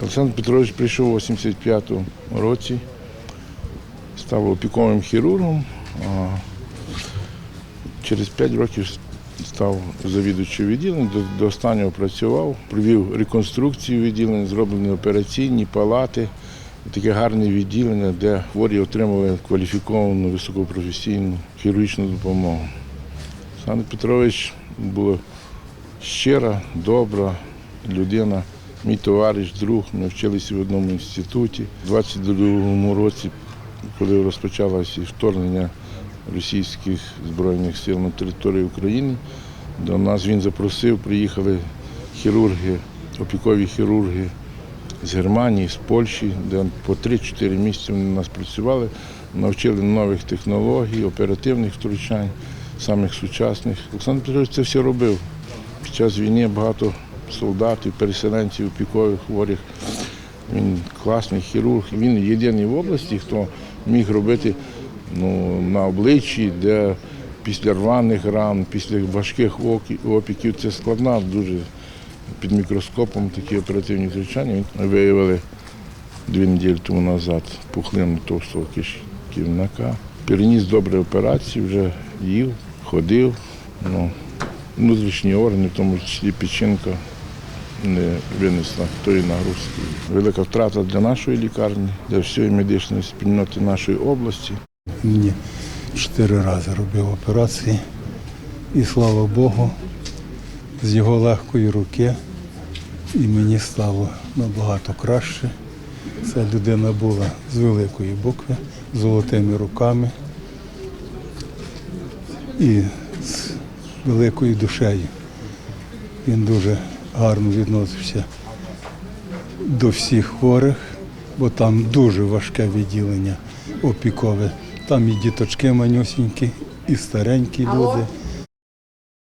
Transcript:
Олександр Петрович прийшов у 85-му році, став опіковим хірургом, а через 5 років став завідувачем відділення, до, останнього працював, провів реконструкцію відділення, зроблені операційні палати, таке гарне відділення, де хворі отримали кваліфіковану високопрофесійну хірургічну допомогу. Олександр Петрович був щира, добра людина, мій товариш, друг. Ми вчилися в одному інституті. У 22-му році, коли розпочалося вторгнення російських збройних сил на територію України, до нас він запросив, приїхали хірурги, опікові хірурги з Германії, з Польщі, де по 3-4 місяці вони нас працювали, навчили нових технологій, оперативних втручань, самих сучасних. Олександр Петрович це все робив. Під час війни багато солдатів, переселенців, опікових хворих. Він класний хірург. Він єдиний в області, хто міг робити ну, на обличчі, де після рваних ран, після важких опіків це складна, дуже під мікроскопом такі оперативні втручання. Ми виявили дві неділі тому назад пухлину товстого кишківника. Переніс добре операції, вже їв, ходив. Ну, внутрішні органи, в тому числі печінка, не винесла тої нагрузки. Велика втрата для нашої лікарні, для всієї медичної спільноти нашої області. Мені чотири рази робив операції. І слава Богу, з його легкої руки і мені стало набагато краще. Ця людина була з великої букви, з золотими руками і з великою душею. Він дуже гарно відносився до всіх хворих, бо там дуже важке відділення опікове. Там і діточки манюсінькі, і старенькі люди.